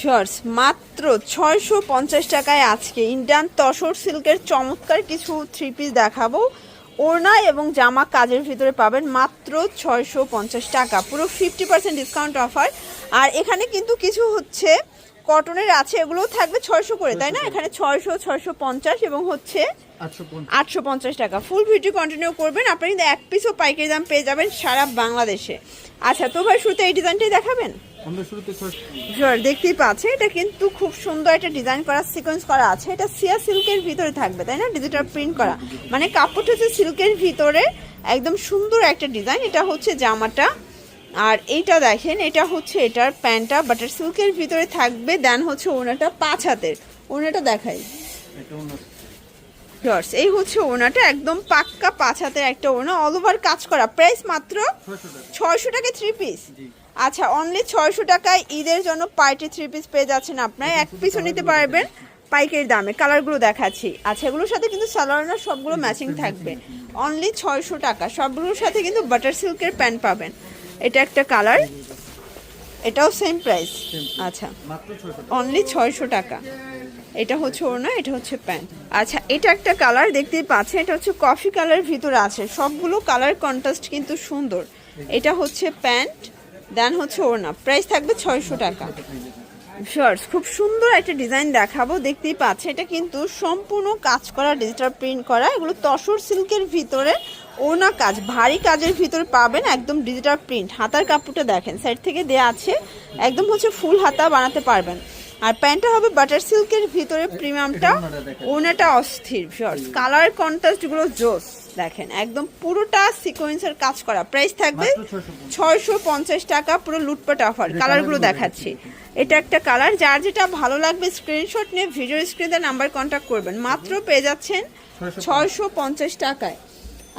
Shorts মাত্র ছয়শো পঞ্চাশ টাকায় আজকে ইন্ডিয়ান তসর সিল্কের চমৎকার কিছু থ্রি পিস দেখাবো। ওড়না এবং জামা কাজের ভিতরে পাবেন মাত্র ছয়শো পঞ্চাশ টাকা। পুরো ফিফটি পার্সেন্ট ডিসকাউন্ট অফার আর এখানে কিন্তু কিছু হচ্ছে কটনের আছে এগুলোও থাকবে ছয়শো করে তাই না? এখানে ছয়শো ছয়শো পঞ্চাশ এবং হচ্ছে আটশো পঞ্চাশ। আটশো পঞ্চাশ টাকা। ফুল ভিডিও কন্টিনিউ করবেন আপনি কিন্তু এক পিসও পাইকারি দাম পেয়ে যাবেন সারা বাংলাদেশে। আচ্ছা তো ভাই শুরুতে এই ডিজাইনটাই দেখাবেন? দেখতেই পাচ্ছে এটা কিন্তু খুব সুন্দর একটা ডিজাইন করা সিকোয়েন্স করা আছে। এটা সিয়া সিল্কের ভিতরে থাকবে তাই না? ডিজিটাল প্রিন্ট করা। মানে কাপড়টা হচ্ছে সিল্কের ভিতরে একদম সুন্দর একটা ডিজাইন এটা হচ্ছে জামাটা। আর এইটা দেখেন এটা হচ্ছে এটার প্যান্টটা বাটার সিল্কের ভিতরে থাকবে দেন হচ্ছে ওনাটা পাঁচ হাতের। ওনাটা দেখাই। এটা এই হচ্ছে ওনাটা একদম পাক্কা পাঁচ হাতের একটা ওনা অল ওভার কাজ করা। প্রাইস মাত্র ছয়শো টাকা থ্রি পিস আচ্ছা অনলি ছয়শো টাকায় ঈদের জন্য পার্টি থ্রি পিস পেয়ে যাচ্ছেন আপনারা। এক পিসও নিতে পারবেন পাইকারি দামে। কালারগুলো দেখাচ্ছি। আচ্ছা এগুলোর সাথে কিন্তু সালোয়ার সবগুলো ম্যাচিং থাকবে। অনলি ছয়শো টাকা। সবগুলোর সাথে কিন্তু বাটার সিল্কের প্যান্ট পাবেন। এটা একটা কালার এটাও সেম প্রাইস আচ্ছা। অনলি ছয়শো টাকা। এটা হচ্ছে ওড়না, এটা হচ্ছে প্যান্ট। আচ্ছা এটা একটা কালার দেখতেই পাচ্ছেন, এটা হচ্ছে কফি কালার ভিতরে আছে। সবগুলো কালার কন্ট্রাস্ট কিন্তু সুন্দর। এটা হচ্ছে প্যান্ট, দেন হচ্ছে ওড়না। প্রাইস থাকবে ছয়শো টাকা। শর্টস খুব সুন্দর একটা ডিজাইন দেখাবো, দেখতেই পাচ্ছে এটা কিন্তু সম্পূর্ণ কাজ করা ডিজিটাল প্রিন্ট করা। এগুলো তসর সিল্কের ভিতরে ওনা কাজ, ভারী কাজের ভিতরে পাবেন একদম ডিজিটাল প্রিন্ট হাতার কাপড়টা দেখেন সাইড থেকে দেয়া আছে। একদম হচ্ছে ফুল হাতা বানাতে পারবেন। আর প্যান্টটা হবে বাটার সিল্কের ভিতরে প্রিমিয়ামটা ওনাটা অস্থির শর্টস কালার কন্ট্রাস্টগুলো জোস দেখেন একদম পুরোটা সিকোয়েন্সের কাজ করা। প্রাইস থাকবে মাত্র 650 ছয়শো পঞ্চাশ টাকা পুরো লুটপাট অফার কালারগুলো দেখাচ্ছি। এটা একটা কালার যার যেটা ভালো লাগবে স্ক্রিনশট নিয়ে ভিডিও স্ক্রিনে নাম্বার কন্ট্যাক্ট করবেন। মাত্র পেয়ে যাচ্ছেন ছয়শো পঞ্চাশ। টাকায়।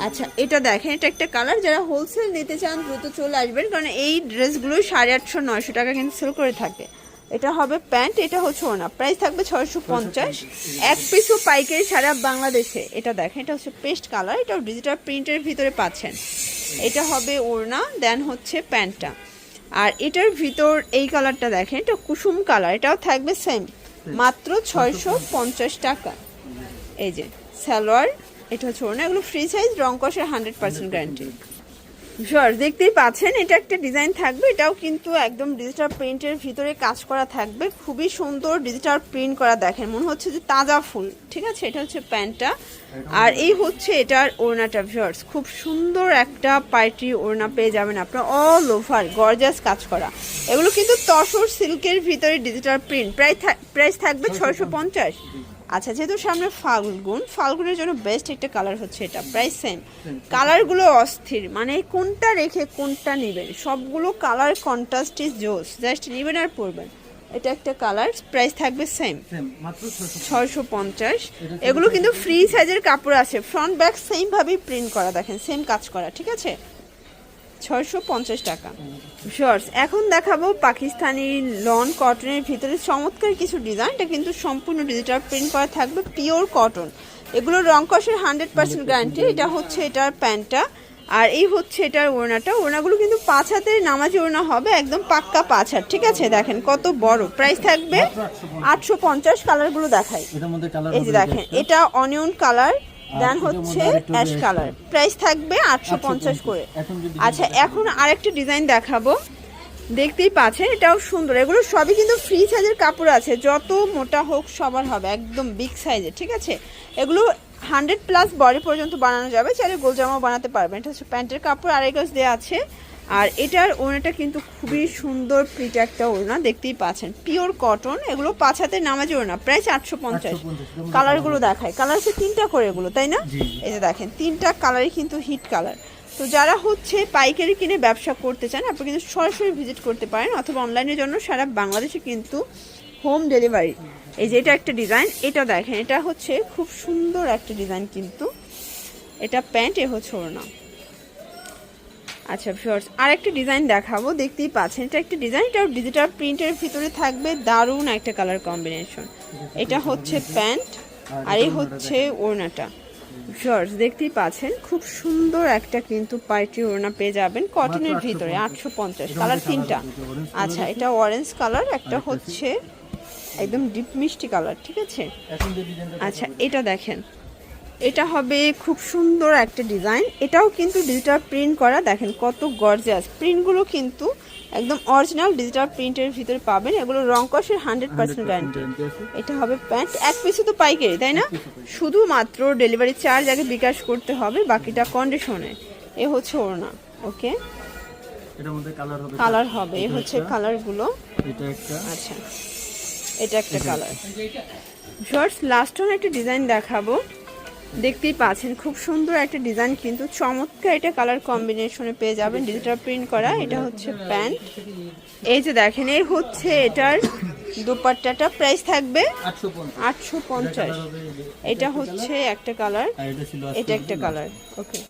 আচ্ছা এটা দেখেন এটা একটা কালার যারা হোলসেল নিতে চান দ্রুত চলে আসবেন কারণ এই ড্রেসগুলো সাড়ে আটশো নয়শো টাকা কিন্তু সেল করে থাকে। এটা হবে প্যান্ট, এটা হচ্ছে ওনা প্রাইস থাকবে ছয়শো পঞ্চাশ। এক পিসও পাইকারি সারা বাংলাদেশে। এটা দেখেন, এটা হচ্ছে পেস্ট কালার, এটাও ডিজিটাল প্রিন্টের ভিতরে পাচ্ছেন। এটা হবে ওড়না দেন হচ্ছে প্যান্টটা। আর এটার ভিতর এই কালারটা দেখেন, এটা কুসুম কালার, এটাও থাকবে সেম মাত্র ছয়শো পঞ্চাশ টাকা। এই যে, সালোয়ার, এটা হচ্ছে ওড়না, এগুলো ফ্রি সাইজ রং কষের হান্ড্রেড পার্সেন্ট গ্যারান্টি শিওর দেখতেই পাচ্ছেন এটা একটা ডিজাইন থাকবে এটাও কিন্তু একদম ডিজিটাল প্রিন্টের ভিতরে কাজ করা থাকবে। খুবই সুন্দর ডিজিটাল প্রিন্ট করা দেখেন মনে হচ্ছে যে তাজা ফুল ঠিক আছে? এটা হচ্ছে প্যান্টটা। আর এই হচ্ছে এটার ওড়নাটা ভিউয়ার্স খুব সুন্দর একটা পার্টি ওড়না পেয়ে যাবেন আপনার অল ওভার গর্জাস কাজ করা। এগুলো কিন্তু তসর সিল্কের ভিতরে ডিজিটাল প্রিন্ট প্রায় প্রাইস থাকবে ছয়শো পঞ্চাশ। আচ্ছা যেহেতু সামনে ফাল্গুন ফাল্গুনের জন্য বেস্ট একটা কালার হচ্ছে এটা। প্রাইস সেম কালারগুলো অস্থির মানে কোনটা রেখে কোনটা নেবেন? সবগুলো কালার কন্ট্রাস্ট ইজ জোস জাস্ট নেবেন আর পরবেন। এটা একটা কালার প্রাইস থাকবে সেম ছয়শো পঞ্চাশ। এগুলো কিন্তু ফ্রি সাইজের কাপড় আছে ফ্রন্ট ব্যাক সেম ভাবেই প্রিন্ট করা দেখেন সেম কাজ করা ঠিক আছে? ছয়শো পঞ্চাশ টাকা। শর্টস এখন দেখাবো পাকিস্তানি লন কটনের ভিতরে চমৎকার কিছু ডিজাইন এটা কিন্তু সম্পূর্ণ ডিজিটাল প্রিন্ট করা থাকবে পিওর কটন এগুলো রং কষের হান্ড্রেড পার্সেন্ট গ্যারান্টি এটা হচ্ছে এটার প্যান্টটা আর এই হচ্ছে এটার ওড়নাটা। ওড়নাগুলো কিন্তু পাঁচ হাতের নামাজি ওড়না হবে একদম পাক্কা পাঁচ হাত ঠিক আছে? দেখেন কত বড়। প্রাইস থাকবে আটশো পঞ্চাশ কালারগুলো কালার এই যে দেখেন এটা। অনিয়ন কালার দেন হচ্ছে অ্যাশ কালার। প্রাইস থাকবে আটশো পঞ্চাশ করে। আচ্ছা এখন আরেকটা ডিজাইন দেখাবো। দেখতেই পাচ্ছেন এটাও সুন্দর। এগুলো সবই কিন্তু ফ্রি সাইজের কাপড় আছে। যত মোটা হোক সবার হবে। একদম বিগ সাইজের ঠিক আছে? এগুলো হান্ড্রেড প্লাস বডি পর্যন্ত বানানো যাবে। চাইলে গোলজামাও বানাতে পারবেন। এটা হচ্ছে প্যান্টের কাপড়। আড়াই গজ দেওয়া আছে। আর এটার ওড়নাটা কিন্তু খুবই সুন্দর প্রিট একটা ওড়না দেখতেই পাচ্ছেন। পিওর কটন এগুলো পাঁচ হাতের নামাজি ওড়না প্রায় চারশো পঞ্চাশ। কালারগুলো দেখায়। কালার হচ্ছে তিনটা করে এগুলো তাই না? যে দেখেন তিনটা কালারই কিন্তু হিট কালার তো যারা হচ্ছে পাইকারি কিনে ব্যবসা করতে চান আপনি কিন্তু সরাসরি ভিজিট করতে পারেন অথবা অনলাইনের জন্য সারা বাংলাদেশে কিন্তু হোম ডেলিভারি এই যে এটা একটা ডিজাইন এটা দেখেন এটা হচ্ছে খুব সুন্দর একটা ডিজাইন কিন্তু। এটা প্যান্ট এ হচ্ছে ওড়না। আচ্ছা ভিউয়ার্স আর একটা ডিজাইন দেখাবো দেখতেই পাচ্ছেন এটা একটা ডিজাইন এটা ডিজিটাল প্রিন্টের ভিতরে থাকবে দারুণ একটা কালার কম্বিনেশন এটা হচ্ছে প্যান্ট আর এই হচ্ছে ওড়নাটা। জর্জ দেখতেই পাচ্ছেন খুব সুন্দর একটা কিন্তু পার্টি ওড়না পেয়ে যাবেন কটনের ভিতরে আটশো পঞ্চাশ কালার তিনটা। আচ্ছা এটা অরেঞ্জ কালার একটা হচ্ছে একদম ডিপ মিষ্টি কালার ঠিক আছে? আচ্ছা এটা দেখেন। এটা হবে খুব সুন্দর একটা ডিজাইন। এটাও কিন্তু ডিজিটাল প্রিন্ট করা। দেখেন কত গর্জিয়াস প্রিন্টগুলো কিন্তু একদম অরিজিনাল ডিজিটাল প্রিন্টের ভিতরে পাবেন। এগুলো রং কষের হান্ড্রেড পার্সেন্ট গ্যারান্টি এটা হবে প্যান্ট এক পিসে তো পাইকারি তাই না? শুধুমাত্র ডেলিভারি চার্জ আগে বিকাশ করতে হবে বাকিটা কন্ডিশনে এ হচ্ছে ওড়না ওকে? কালার হবে এ হচ্ছে একটা, কালারগুলো আচ্ছা। এটা একটা কালার শর্টস লাস্ট একটা ডিজাইন দেখাবো। দেখতেই পাচ্ছেন, খুব সুন্দর একটা ডিজাইন কিন্তু চমৎকার এটা কালার কম্বিনেশনে পেয়ে যাবেন ডিজিটাল প্রিন্ট করা। এটা হচ্ছে প্যান্ট এই যে দেখেন এই হচ্ছে এটার দুপাট্টাটা প্রাইস থাকবে 850 আটশো পঞ্চাশ। এটা হচ্ছে একটা কালার এটা একটা কালার ওকে